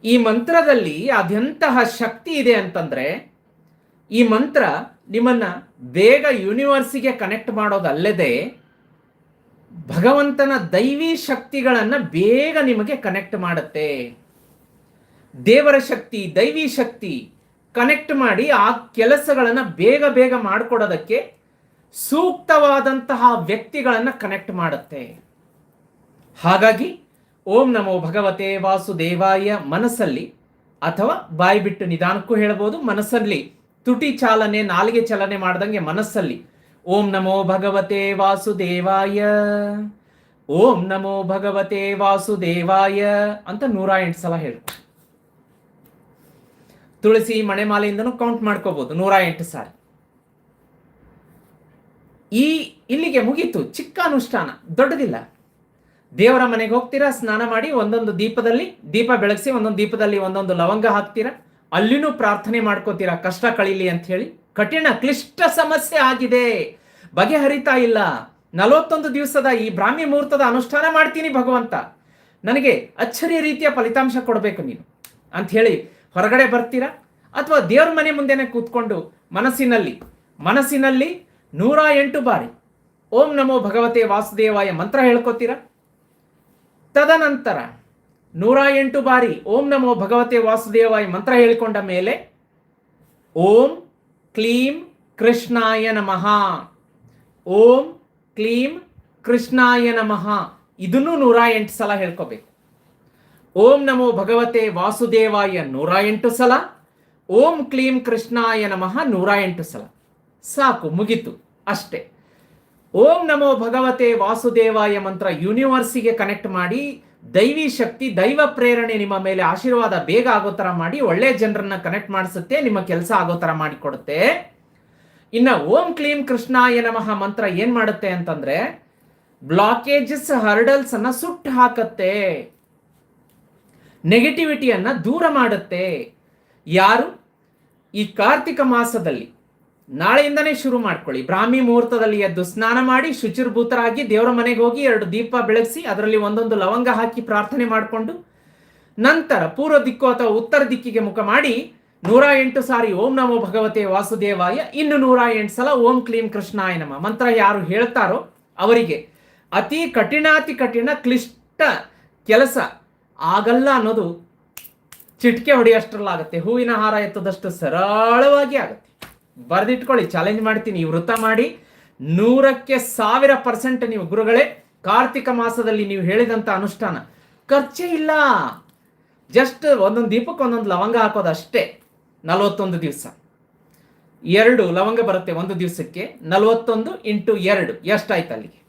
ಈ ಮಂತ್ರದಲ್ಲಿ ಅದೆಂತಹ ಶಕ್ತಿ ಇದೆ ಅಂತಂದ್ರೆ, ಈ ಮಂತ್ರ ನಿಮ್ಮನ್ನ ಬೇಗ ಯೂನಿವರ್ಸಿಗೆ ಕನೆಕ್ಟ್ ಮಾಡೋದಲ್ಲದೆ ಭಗವಂತನ ದೈವಿ ಶಕ್ತಿಗಳನ್ನ ಬೇಗ ನಿಮಗೆ ಕನೆಕ್ಟ್ ಮಾಡುತ್ತೆ. ದೇವರ ಶಕ್ತಿ, ದೈವಿ ಶಕ್ತಿ ಕನೆಕ್ಟ್ ಮಾಡಿ ಆ ಕೆಲಸಗಳನ್ನ ಬೇಗ ಬೇಗ ಮಾಡಿಕೊಡೋದಕ್ಕೆ ಸೂಕ್ತವಾದಂತಹ ವ್ಯಕ್ತಿಗಳನ್ನ ಕನೆಕ್ಟ್ ಮಾಡುತ್ತೆ. ಹಾಗಾಗಿ ಓಂ ನಮೋ ಭಗವತೆ ವಾಸುದೇವಾಯ ಮನಸ್ಸಲ್ಲಿ ಅಥವಾ ಬಾಯಿ ಬಿಟ್ಟು ನಿಧಾನಕ್ಕೂ ಹೇಳ್ಬೋದು ಮನಸ್ಸಲ್ಲಿ. ತುಟಿ ಚಾಲನೆ, ನಾಲಿಗೆ ಚಲನೆ ಮಾಡ್ದಂಗೆ ಮನಸ್ಸಲ್ಲಿ. ಓಂ ನಮೋ ಭಗವತೆ ವಾಸುದೇವಾಯ. ಓಂ ನಮೋ ಭಗವತೆ ವಾಸುದೇವಾಯ ಅಂತ ನೂರ ಎಂಟು ಸಲ ಹೇಳು. ತುಳಸಿ ಮಣೆಮಾಲೆಯಿಂದನೂ ಕೌಂಟ್ ಮಾಡ್ಕೋಬಹುದು ನೂರ ಎಂಟು ಸಾರಿ. ಈ ಇಲ್ಲಿಗೆ ಮುಗೀತು ಚಿಕ್ಕ ಅನುಷ್ಠಾನ, ದೊಡ್ಡದಿಲ್ಲ. ದೇವರ ಮನೆಗೆ ಹೋಗ್ತೀರಾ? ಸ್ನಾನ ಮಾಡಿ ಒಂದೊಂದು ದೀಪದಲ್ಲಿ, ದೀಪ ಬೆಳಗಿಸಿ ಒಂದೊಂದು ದೀಪದಲ್ಲಿ ಒಂದೊಂದು ಲವಂಗ ಹಾಕ್ತೀರಾ? ಅಲ್ಲಿನೂ ಪ್ರಾರ್ಥನೆ ಮಾಡ್ಕೋತೀರಾ? ಕಷ್ಟ ಕಳೀಲಿ ಅಂತ ಹೇಳಿ. ಕಠಿಣ, ಕ್ಲಿಷ್ಟ ಸಮಸ್ಯೆ ಆಗಿದೆ. ಬಗೆಹರಿತಾ ಇಲ್ಲ. ನಲವತ್ತೊಂದು ದಿವಸದ ಈ ಬ್ರಾಹ್ಮಿ ಮುಹೂರ್ತದ ಅನುಷ್ಠಾನ ಮಾಡ್ತೀನಿ ಭಗವಂತ. ನನಗೆ ಅಚ್ಚರಿಯ ರೀತಿಯ ಫಲಿತಾಂಶ ಕೊಡಬೇಕು ನೀನು. ಅಂತ ಹೇಳಿ ಹೊರಗಡೆ ಬರ್ತೀರಾ? ಅಥವಾ ದೇವ್ರ ಮನೆ ಮುಂದೆನೆ ಕೂತ್ಕೊಂಡು ಮನಸ್ಸಿನಲ್ಲಿ ಮನಸ್ಸಿನಲ್ಲಿ ನೂರ ಎಂಟು ಬಾರಿ ಓಂ ನಮೋ ಭಗವತೆ ವಾಸುದೇವಾಯ ಮಂತ್ರ ಹೇಳ್ಕೊತೀರಾ? ತದನಂತರ ನೂರ ಎಂಟು ಬಾರಿ ಓಂ ನಮೋ ಭಗವತೆ ವಾಸುದೇವಾಯ ಮಂತ್ರ ಹೇಳಿಕೊಂಡ ಮೇಲೆ ಓಂ ಕ್ಲೀಂ ಕೃಷ್ಣಾಯ ನಮಃ. ಓಂ ಕ್ಲೀಂ ಕೃಷ್ಣಾಯ ನಮಃ. ಇದನ್ನು ನೂರ ಎಂಟು ಸಲ ಹೇಳ್ಕೋಬೇಕು. ಓಂ ನಮೋ ಭಗವತೆ ವಾಸುದೇವಾಯ ನೂರ ಎಂಟು ಸಲ, ಓಂ ಕ್ಲೀಂ ಕೃಷ್ಣಾಯ ನಮಃ ನೂರ ಎಂಟು ಸಲ. ಸಾಕು, ಮುಗಿತು, ಅಷ್ಟೇ. ಓಂ ನಮೋ ಭಗವತೆ ವಾಸುದೇವಾಯ ಮಂತ್ರ ಯೂನಿವರ್ಸಿಗೆ ಕನೆಕ್ಟ್ ಮಾಡಿ ದೈವಿ ಶಕ್ತಿ, ದೈವ ಪ್ರೇರಣೆ ನಿಮ್ಮ ಮೇಲೆ ಆಶೀರ್ವಾದ ಬೇಗ ಆಗೋ ಥರ ಮಾಡಿ, ಒಳ್ಳೆ ಜನರನ್ನ ಕನೆಕ್ಟ್ ಮಾಡಿಸುತ್ತೆ, ನಿಮ್ಮ ಕೆಲಸ ಆಗೋ ಥರ ಮಾಡಿಕೊಡುತ್ತೆ. ಇನ್ನ ಓಂ ಕ್ಲೀಂ ಕೃಷ್ಣಾಯ ನಮಃ ಮಂತ್ರ ಏನು ಮಾಡುತ್ತೆ ಅಂತಂದ್ರೆ, ಬ್ಲಾಕೇಜಸ್, ಹರ್ಡಲ್ಸ್ ಅನ್ನ ಸುಟ್ಟು ಹಾಕತ್ತೆ. ನೆಗೆಟಿವಿಟಿಯನ್ನು ದೂರ ಮಾಡುತ್ತೆ. ಯಾರು? ಈ ಕಾರ್ತಿಕ ಮಾಸದಲ್ಲಿ. ನಾಳೆಯಿಂದನೇ ಶುರು ಮಾಡ್ಕೊಳ್ಳಿ. ಬ್ರಾಹ್ಮಿ ಮುಹೂರ್ತದಲ್ಲಿ ಎದ್ದು ಸ್ನಾನ ಮಾಡಿ ಶುಚಿರ್ಭೂತರಾಗಿ ದೇವರ ಮನೆಗೆ ಹೋಗಿ ಎರಡು ದೀಪ ಬೆಳಗಿಸಿ ಅದರಲ್ಲಿ ಒಂದೊಂದು ಲವಂಗ ಹಾಕಿ ಪ್ರಾರ್ಥನೆ ಮಾಡಿಕೊಂಡು ನಂತರ ಪೂರ್ವ ದಿಕ್ಕು ಅಥವಾ ಉತ್ತರ ದಿಕ್ಕಿಗೆ ಮುಖ ಮಾಡಿ ನೂರ ಎಂಟು ಸಾರಿ ಓಂ ನಮೋ ಭಗವತೆ ವಾಸುದೇವಾಯ, ಇನ್ನು ನೂರ ಎಂಟು ಸಲ ಓಂ ಕ್ಲೀಂ ಕೃಷ್ಣಾಯ ನಮ. ಮಂತ್ರ ಯಾರು ಹೇಳ್ತಾರೋ ಅವರಿಗೆ ಅತಿ ಕಠಿಣಾತಿ ಕಠಿಣ ಕ್ಲಿಷ್ಟ ಕೆಲಸ ಆಗಲ್ಲ ಅನ್ನೋದು ಚಿಟಿಕೆ ಹೊಡೆಯಷ್ಟರಲ್ಲಾಗುತ್ತೆ. ಹೂವಿನ ಹಾರ ಎತ್ತದಷ್ಟು ಸರಳವಾಗಿ ಆಗುತ್ತೆ. ಬರೆದಿಟ್ಕೊಳ್ಳಿ ಚಾಲೆಂಜ್ ಮಾಡ್ತೀನಿ. ವೃತ್ತ ಮಾಡಿ, ನೂರಕ್ಕೆ ಸಾವಿರ ಪರ್ಸೆಂಟ್ ನೀವು ಗುರುಗಳೇ, ಕಾರ್ತಿಕ ಮಾಸದಲ್ಲಿ ನೀವು ಹೇಳಿದಂತ ಅನುಷ್ಠಾನ. ಖರ್ಚೇ ಇಲ್ಲ. ಜಸ್ಟ್ ಒಂದೊಂದು ದೀಪಕ್ಕೆ ಒಂದೊಂದು ಲವಂಗ ಹಾಕೋದು ಅಷ್ಟೇ. ನಲವತ್ತೊಂದು ದಿವಸ. ಎರಡು ಲವಂಗ ಬರುತ್ತೆ ಒಂದು ದಿವಸಕ್ಕೆ, ನಲವತ್ತೊಂದು ಇಂಟು ಎರಡು. ಎಷ್ಟಾಯ್ತು ಅಲ್ಲಿಗೆ?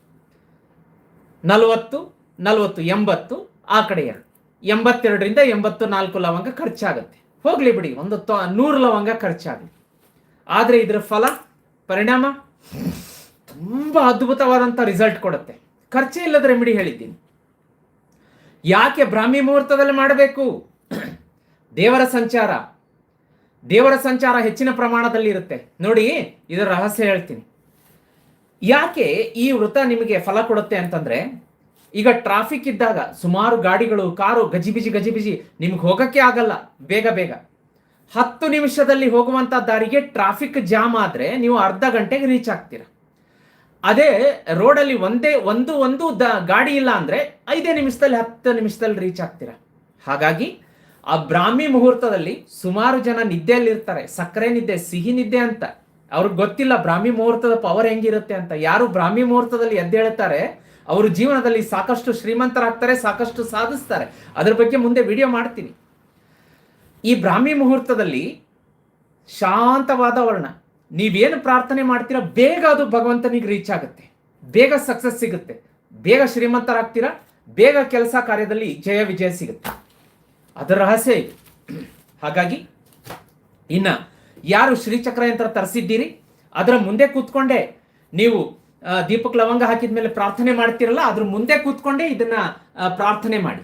ನಲವತ್ತು ನಲವತ್ತು, ಎಂಬತ್ತು, ಆ ಕಡೆ ಎರಡು. ಎಂಬತ್ತೆರಡರಿಂದ ಎಂಬತ್ತು ನಾಲ್ಕು ಲವಂಗ ಖರ್ಚಾಗುತ್ತೆ. ಹೋಗ್ಲಿ ಬಿಡಿ, ಒಂದು ನೂರು ಲವಂಗ ಖರ್ಚಾಗಲಿ ಆದರೆ ಇದರ ಫಲ, ಪರಿಣಾಮ ತುಂಬ ಅದ್ಭುತವಾದಂಥ ರಿಸಲ್ಟ್ ಕೊಡುತ್ತೆ. ಖರ್ಚೇ ಇಲ್ಲದ ರೆಮಿಡಿ ಹೇಳಿದ್ದೀನಿ. ಯಾಕೆ ಬ್ರಾಹ್ಮಿ ಮುಹೂರ್ತದಲ್ಲಿ ಮಾಡಬೇಕು? ದೇವರ ಸಂಚಾರ. ದೇವರ ಸಂಚಾರ ಹೆಚ್ಚಿನ ಪ್ರಮಾಣದಲ್ಲಿ ಇರುತ್ತೆ. ನೋಡಿ, ಇದರ ರಹಸ್ಯ ಹೇಳ್ತೀನಿ. ಯಾಕೆ ಈ ವೃತ ನಿಮಗೆ ಫಲ ಕೊಡುತ್ತೆ ಅಂತಂದ್ರೆ, ಈಗ ಟ್ರಾಫಿಕ್ ಇದ್ದಾಗ ಸುಮಾರು ಗಾಡಿಗಳು, ಕಾರು ಗಜಿಬಿಜಿ ಗಜಿಬಿಜಿ ನಿಮ್ಗೆ ಹೋಗಕ್ಕೆ ಆಗಲ್ಲ, ಬೇಗ ಬೇಗ. ಹತ್ತು ನಿಮಿಷದಲ್ಲಿ ಹೋಗುವಂತ ದಾರಿಗೆ ಟ್ರಾಫಿಕ್ ಜಾಮ್ ಆದರೆ ನೀವು ಅರ್ಧ ಗಂಟೆಗೆ ರೀಚ್ ಆಗ್ತೀರಾ. ಅದೇ ರೋಡಲ್ಲಿ ಒಂದೇ, ಒಂದು ಒಂದು ದ, ಗಾಡಿ ಇಲ್ಲ ಅಂದ್ರೆ ಐದೇ ನಿಮಿಷದಲ್ಲಿ, ಹತ್ತು ನಿಮಿಷದಲ್ಲಿ ರೀಚ್ ಆಗ್ತೀರಾ. ಹಾಗಾಗಿ ಆ ಬ್ರಾಹ್ಮಿ ಮುಹೂರ್ತದಲ್ಲಿ ಸುಮಾರು ಜನ ನಿದ್ದೆಯಲ್ಲಿರ್ತಾರೆ. ಸಕ್ಕರೆ ನಿದ್ದೆ, ಸಿಹಿ ನಿದ್ದೆ ಅಂತ. ಅವ್ರಿಗೆ ಗೊತ್ತಿಲ್ಲ ಬ್ರಾಹ್ಮಿ ಮುಹೂರ್ತದ ಪವರ್ ಹೆಂಗಿರುತ್ತೆ ಅಂತ. ಯಾರು ಬ್ರಾಹ್ಮಿ ಮುಹೂರ್ತದಲ್ಲಿ ಎದ್ದೇಳ್ತಾರೆ ಅವರು ಜೀವನದಲ್ಲಿ ಸಾಕಷ್ಟು ಶ್ರೀಮಂತರಾಗ್ತಾರೆ, ಸಾಕಷ್ಟು ಸಾಧಿಸ್ತಾರೆ. ಅದ್ರ ಬಗ್ಗೆ ಮುಂದೆ ವಿಡಿಯೋ ಮಾಡ್ತೀನಿ. ಈ ಬ್ರಾಹ್ಮಿ ಮುಹೂರ್ತದಲ್ಲಿ ಶಾಂತ ವಾತಾವರಣ ನೀವೇನು ಪ್ರಾರ್ಥನೆ ಮಾಡ್ತೀರಾ, ಬೇಗ ಅದು ಭಗವಂತನಿಗೆ ರೀಚ್ ಆಗುತ್ತೆ. ಬೇಗ ಸಕ್ಸಸ್ ಸಿಗುತ್ತೆ. ಬೇಗ ಶ್ರೀಮಂತರಾಗ್ತೀರಾ? ಬೇಗ ಕೆಲಸ ಕಾರ್ಯದಲ್ಲಿ ಜಯ ವಿಜಯ ಸಿಗುತ್ತೆ. ಅದರ ರಹಸ್ಯ ಹಾಗಾಗಿ, ಇನ್ನ ಯಾರು ಶ್ರೀಚಕ್ರ ಯಂತ್ರ ತರಿಸಿದ್ದೀರಿ, ಅದರ ಮುಂದೆ ಕೂತ್ಕೊಂಡೆ ನೀವು ದೀಪಕ್ ಲವಂಗ ಹಾಕಿದ ಮೇಲೆ ಪ್ರಾರ್ಥನೆ ಮಾಡ್ತೀರಲ್ಲ, ಅದ್ರ ಮುಂದೆ ಕೂತ್ಕೊಂಡೆ ಇದನ್ನ ಪ್ರಾರ್ಥನೆ ಮಾಡಿ.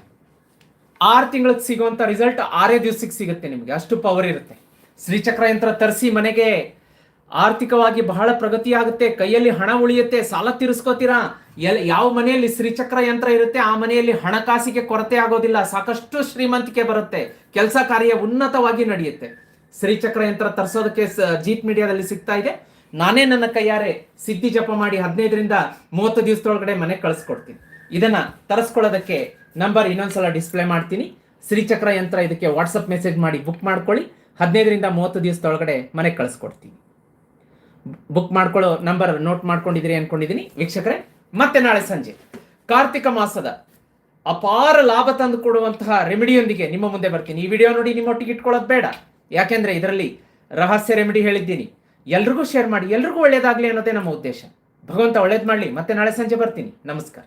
ಆರು ತಿಂಗಳಿಗೆ ಸಿಗುವಂತ ರಿಸಲ್ಟ್ ಆರೇ ದಿವಸಕ್ಕೆ ಸಿಗುತ್ತೆ ನಿಮಗೆ. ಅಷ್ಟು ಪವರ್ ಇರುತ್ತೆ. ಶ್ರೀಚಕ್ರ ಯಂತ್ರ ತರಿಸಿ ಮನೆಗೆ ಆರ್ಥಿಕವಾಗಿ ಬಹಳ ಪ್ರಗತಿ ಆಗುತ್ತೆ ಕೈಯಲ್ಲಿ ಹಣ ಉಳಿಯುತ್ತೆ, ಸಾಲ ತೀರಿಸ್ಕೋತೀರಾ? ಎಲ್, ಯಾವ ಮನೆಯಲ್ಲಿ ಶ್ರೀಚಕ್ರ ಯಂತ್ರ ಇರುತ್ತೆ, ಆ ಮನೆಯಲ್ಲಿ ಹಣಕಾಸಿಗೆ ಕೊರತೆ ಆಗೋದಿಲ್ಲ. ಸಾಕಷ್ಟು ಶ್ರೀಮಂತಿಕೆ ಬರುತ್ತೆ. ಕೆಲಸ ಕಾರ್ಯ ಉನ್ನತವಾಗಿ ನಡೆಯುತ್ತೆ. ಶ್ರೀಚಕ್ರ ಯಂತ್ರ ತರಿಸೋದಕ್ಕೆ ಜೀತ್ ಮೀಡಿಯಾದಲ್ಲಿ ಸಿಗ್ತಾ ಇದೆ. ನಾನೇ ನನ್ನ ಕೈಯಾರೆ ಸಿದ್ಧಿ ಜಪ ಮಾಡಿ ಹದಿನೈದರಿಂದ ಮೂವತ್ತು ದಿವಸದೊಳಗಡೆ ಮನೆ ಕಳಿಸ್ಕೊಡ್ತೀನಿ. ಇದನ್ನ ತರಿಸ್ಕೊಳ್ಳೋದಕ್ಕೆ ನಂಬರ್ ಇನ್ನೊಂದ್ಸಲ ಡಿಸ್ಪ್ಲೇ ಮಾಡ್ತೀನಿ. ಶ್ರೀಚಕ್ರ ಯಂತ್ರ ಇದಕ್ಕೆ ವಾಟ್ಸಪ್ ಮೆಸೇಜ್ ಮಾಡಿ ಬುಕ್ ಮಾಡ್ಕೊಳ್ಳಿ. ಹದಿನೈದರಿಂದ ಮೂವತ್ತು ದಿವಸದೊಳಗಡೆ ಮನೆಗೆ ಕಳಿಸ್ಕೊಡ್ತೀನಿ. ಬುಕ್ ಮಾಡ್ಕೊಳ್ಳೋ ನಂಬರ್ ನೋಟ್ ಮಾಡ್ಕೊಂಡಿದ್ದೀರಿ ಅನ್ಕೊಂಡಿದ್ದೀನಿ. ವೀಕ್ಷಕರೆ, ಮತ್ತೆ ನಾಳೆ ಸಂಜೆ. ಕಾರ್ತಿಕ ಮಾಸದ ಅಪಾರ ಲಾಭ ತಂದು ಕೊಡುವಂತಹ ರೆಮಿಡಿಯೊಂದಿಗೆ ನಿಮ್ಮ ಮುಂದೆ ಬರ್ತೀನಿ. ಈ ವಿಡಿಯೋ ನೋಡಿ ನಿಮ್ಮೊಟ್ಟಿಗೆ ಇಟ್ಕೊಳ್ಳೋದು ಬೇಡ. ಯಾಕೆಂದ್ರೆ ಇದರಲ್ಲಿ ರಹಸ್ಯ ರೆಮಿಡಿ ಹೇಳಿದ್ದೀನಿ. ಎಲ್ರಿಗೂ ಶೇರ್ ಮಾಡಿ, ಎಲ್ರಿಗೂ ಒಳ್ಳೇದಾಗಲಿ ಅನ್ನೋದೇ ನಮ್ಮ ಉದ್ದೇಶ. ಭಗವಂತ ಒಳ್ಳೇದು ಮಾಡಲಿ. ಮತ್ತೆ ನಾಳೆ ಸಂಜೆ ಬರ್ತೀನಿ. ನಮಸ್ಕಾರ.